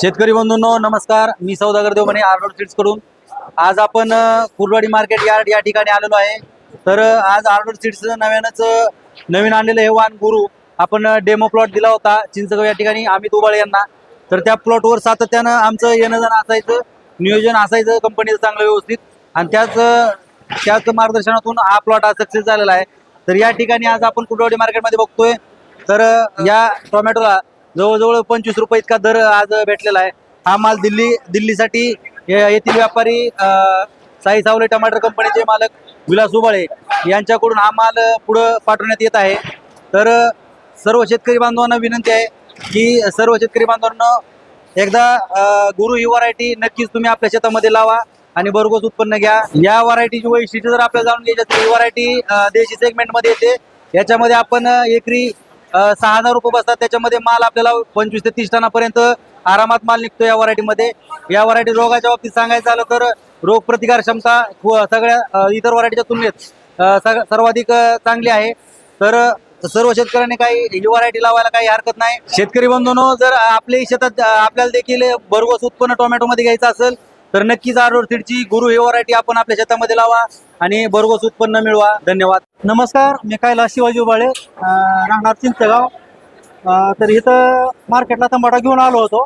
शेतकरी बंधूंनो नमस्कार. मी सौदागर देवमणे आर्डर सीड्सकडून. आज आपण कुरवाडी मार्केट यार्ड या ठिकाणी आलेलो आहे. तर आज आर्डर सीड्स नव्यानंच नवीन आणलेलं हे वाहन गुरु आपण डेमो प्लॉट दिला होता चिंचगाव या ठिकाणी अमित उबाळे यांना. तर त्या प्लॉटवर सातत्यानं आमचं येणं जाणं असायचं नियोजन असायचं कंपनीचं चांगलं व्यवस्थित. आणि त्याच त्याच मार्गदर्शनातून हा प्लॉट आज सक्सेस झालेला आहे. तर या ठिकाणी आज आपण कुरवाडी मार्केटमध्ये बघतोय. तर या टोमॅटोला जवळजवळ पंचवीस रुपये इतका दर आज भेटलेला आहे. हा माल दिल्ली दिल्लीसाठी ये- येथील व्यापारी साई सावले टमाटर कंपनीचे मालक विलास उबाळे यांच्याकडून हा माल पुढं पाठवण्यात येत आहे. तर सर्व शेतकरी बांधवांना विनंती आहे की सर्व शेतकरी बांधवांना एकदा गुरु ही व्हरायटी नक्कीच तुम्ही आपल्या शेतामध्ये लावा आणि भरघोस उत्पन्न घ्या. या व्हरायटीची वैशिष्ट्य जर आपल्याला जाणून घ्यायची असेल ही व्हरायटी देशी सेगमेंटमध्ये येते. याच्यामध्ये आपण एकरी सहा हजार रुपये बसतात. त्याच्यामध्ये माल आपल्याला पंचवीस ते तीस टनापर्यंत आरामात माल निघतो या व्हरायटीमध्ये. या व्हरायटी रोगाच्या बाबतीत सांगायचं झालं तर रोग प्रतिकार क्षमता सगळ्या इतर व्हरायटीच्या तुलनेत सर्वाधिक चांगली आहे. तर सर्व शेतकऱ्यांनी काही ही व्हरायटी लावायला काही हरकत नाही. शेतकरी बंधूंनो जर आपल्या शेतात आपल्याला देखील भरघोस उत्पन्न टोमॅटोमध्ये घ्यायचं असेल तर नक्कीच आरोड सीडची गुरु ही व्हरायटी आपण आपल्या शेतामध्ये लावा आणि भरघोस उत्पन्न मिळवा. धन्यवाद. नमस्कार मी कायला शिवाजी उबाळे राहणार चिंचगाव. तर इथं मार्केटला तंबाटा घेऊन आलो होतो.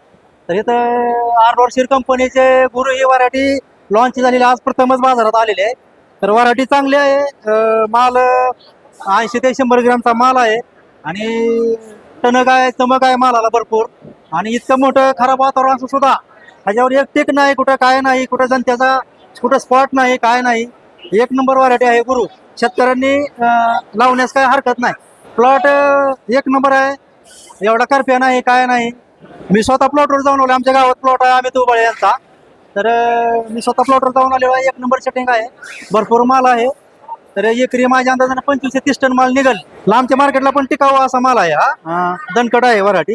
तर इथं आरडोरशीर कंपनीचे गुरु ही वरायटी लॉन्च झालेली आज प्रथमच बाजारात आलेली आहे. तर वरायटी चांगली आहे. माल ऐंशी ते शंभर ग्रॅमचा माल आहे. आणि टणक आहे चमक आहे मालाला भरपूर. आणि इतकं मोठं खराब वातावरण असं सुद्धा ह्याच्यावर एक टेक नाही कुठं काय नाही कुठं जनतेचा कुठं स्पॉट नाही काय नाही. एक नंबर व्हरायटी आहे गुरु. शेतकऱ्यांनी लावण्यास काय हरकत नाही. प्लॉट एक नंबर आहे. एवढा करप्या नाही काय नाही. मी स्वतः प्लॉटवर जाऊन आलो आमच्या गावात प्लॉट आहे. आम्ही उबाळे यांचा तर मी स्वतः प्लॉटवर जाऊन आलेलो आहे. एक नंबर सेटिंग आहे. भरपूर माल आहे. तर एकरी माझ्या अंदाजाने पंचवीस ते तीस टन माल निघल. लांबच्या मार्केटला पण टिकावा असा माल आहे हा. दणकट आहे वराठी.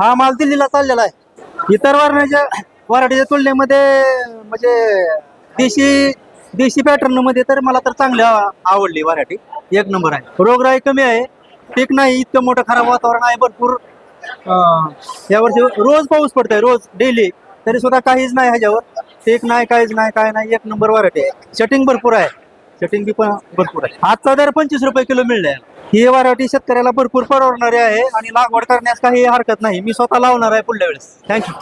हा माल दिल्लीला चाललेला आहे. इतर वराण्याच्या वराठीच्या तुलनेमध्ये म्हणजे देशी देशी पॅटर्नमध्ये तर मला तर चांगली आवडली व्हरायटी एक नंबर आहे. रोगराई कमी आहे. पीक नाही इतकं मोठं खराब वातावरण आहे भरपूर अं, यावर्षी रोज पाऊस पडतोय रोज डेली तरी सुद्धा काहीच नाही ह्याच्यावर. पीक नाही काहीच नाही काय नाही एक नंबर व्हरायटी आहे. शटिंग भरपूर आहे. शटिंग बी पण भरपूर आहे. आजचा दर पंचवीस रुपये किलो मिळले ही वराठी शेतकऱ्याला भरपूर परवडणारी आहे आणि लागवड करण्यास काही हरकत नाही. मी स्वतः लावणार आहे पुढल्या वेळेस. थँक्यू